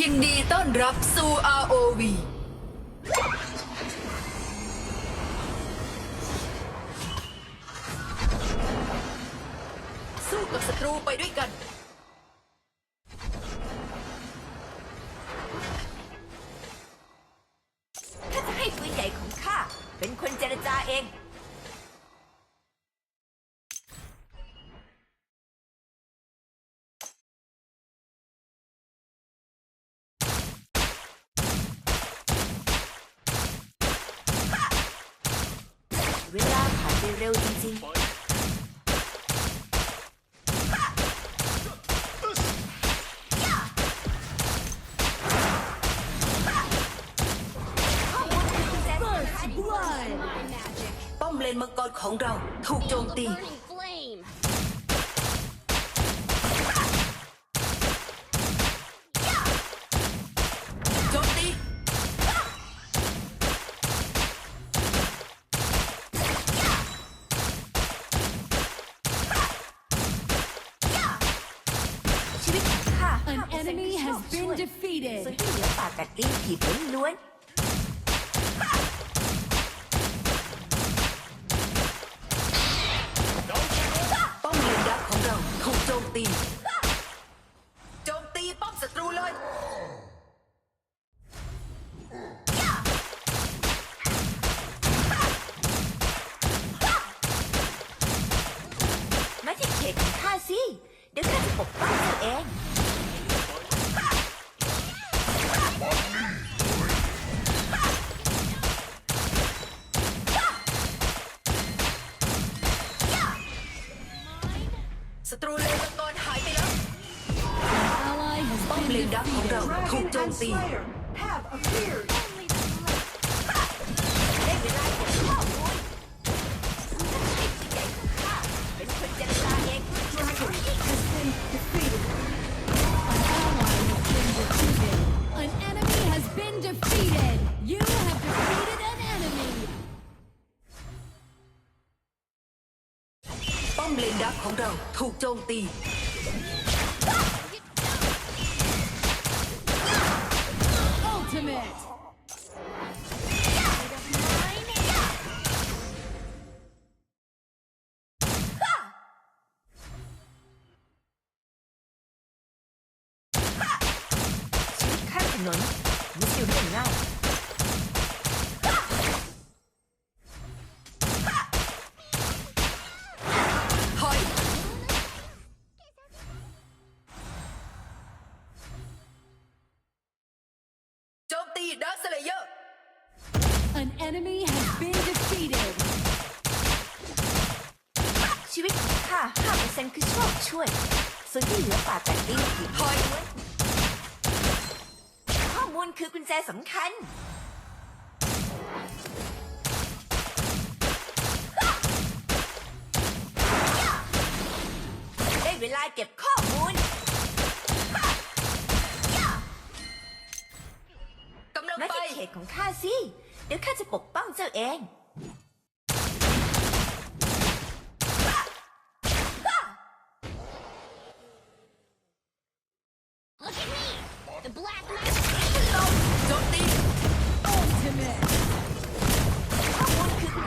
ยินดีต้อนรับสู่ ROV สู้กับศัตรูไปด้วยกันข้าจะให้ปืนใหญ่ของข้า เป็นคนเจรจาเอง เวลาผ่านไป เร็วจริงๆข้อมูลคือกุญแจสำคัญป้อมเลนมังกรของเราถูกโจมตี Burning flame. โจมตี ชีวิตของข้า An 5% enemy คือโช has คช่วย been defeated. ส่วนที่เหลือปากกัดตีนถีบล้วน ป้อมเลนดักของเราถูกโจมตี โจมตีป้อมศัตรูเลย ๆมาที่เขตของข้าสิ เดี๋ยวข้าจะปกป้องเจ้าเอง ศัตรูเลนมังกรหายไปแล้ว Ally has ป้อม been เลนดักของเร ถนนไม่ใช่เรื่องง่ายถอยโจมตีดักสเลเยอร์ An enemy has been defeated. ชีวิตของข้า5%คือโชคช่วยส่วนที่เหลือปากกัดตีนถีบถอยข้อ มูลคือกุญแจสำคัญ ได้เวลาเก็บข้อมูลกำลังมาไป ที่เขตของข้าสิ เดี๋ยวข้าจะปกป้องเจ้าเอง Look at me. The black magic.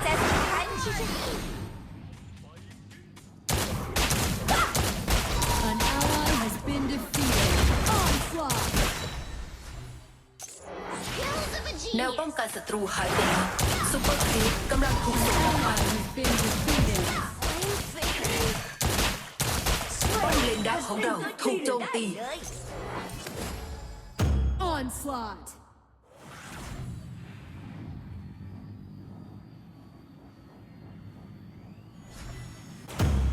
แจสำคัญ An ally has been defeated. Onslaught. Skills of a แนว genius. ป้องกันศัตรูหายไปแล้วซูเปอร์ครีปกำลังถูกส่งออกมา Ally has been defeated. Flame fairy. ป้อมเลนดักของเราถูกโจมตี ได้เลย Onslaught.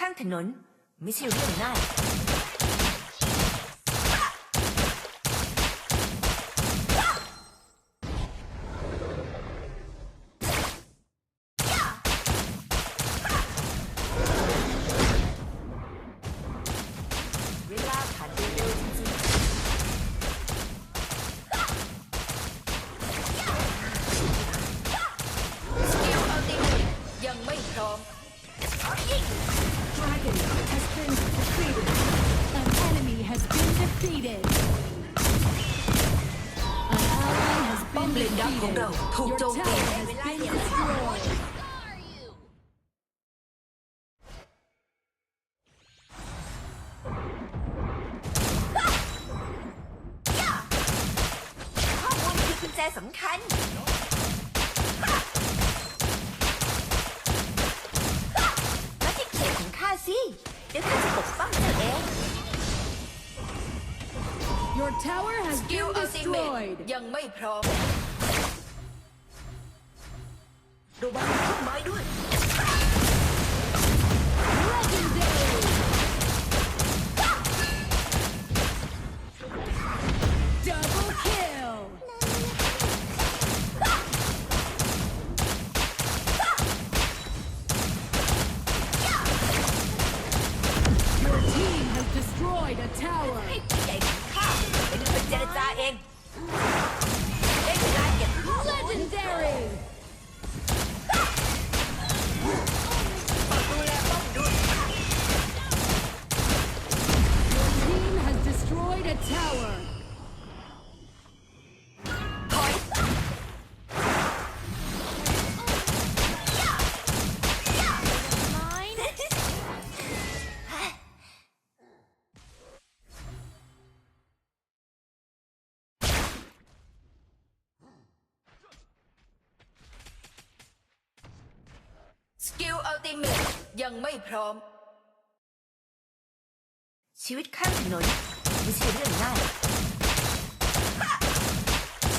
ข้างถนน ไม่ใช่เรื่องง่าย เราถูกโจมตี tower has been destroyed. Yeah! ข้อมูลคือกุญแจสำคัญมาที่เขตของข้าสิ เดี๋ยวข้าจะปกป้องเธอเอง Your tower has been destroyed. ยังไม่พร้อม ดูบ้านต้นไม้ด้วย a tower. ถอยสกิลอัลติเมทยังไม่พร้อม ชีวิตข้างถนน ไม่ใช่เรื่องง่าย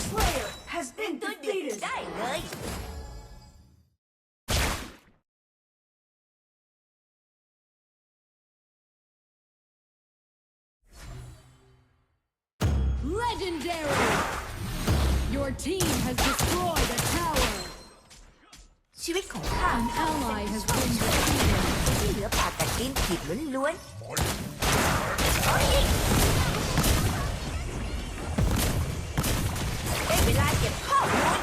Slayer has been defeated ได้เลย Legendary. Your team has destroyed a tower. ชีวิตของข้า An ally has been defeated. ที่เหลือปากกัดตีนผิดล้วนๆ ได้เวลาเก็บข้อมูล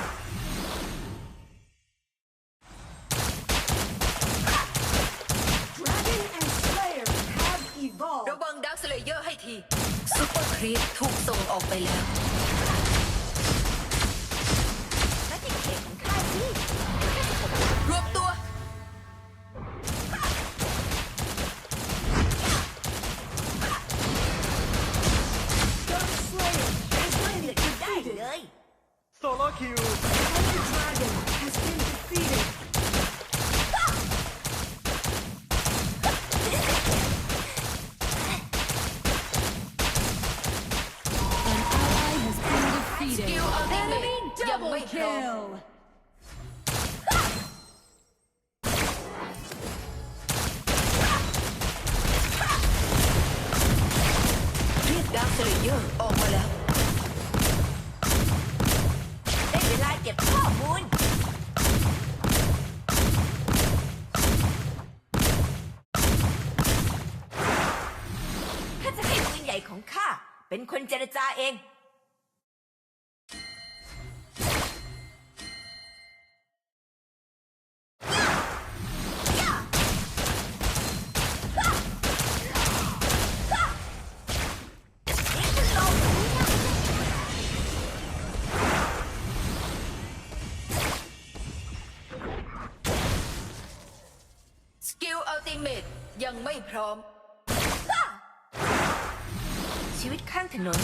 Dragon and Slayer have evolved ระวังดักสเลเยอร์ให้ทีซุปเปอร์ครีปถูกส่งออกไปแล้ว Solo kill Dragon has been defeated เมทยังไม่พร้อม ชีวิตข้างถนน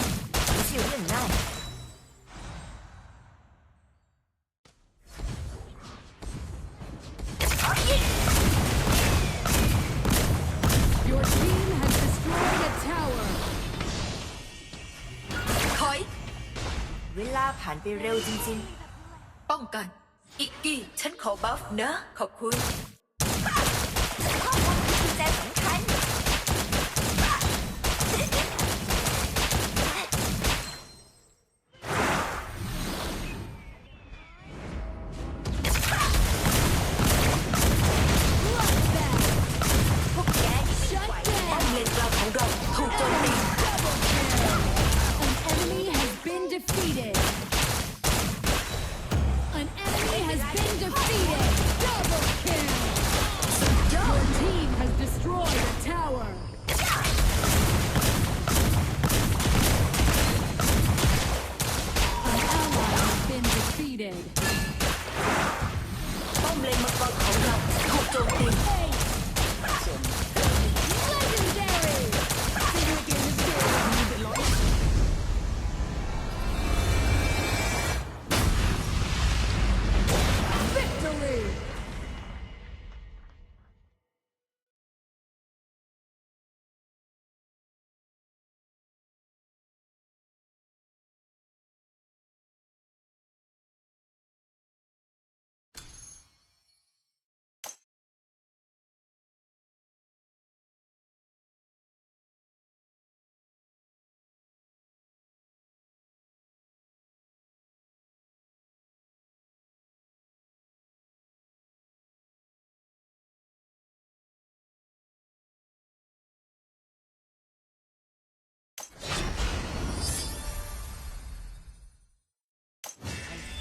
ไม่ใช่เรื่องง่าย Your team has destroyed a tower. ถอย เวลาผ่านไปเร็วจริงป้องกัน อิกกี้ ฉันขอบัฟนะ ขอบคุณ ๆข้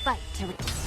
fight to.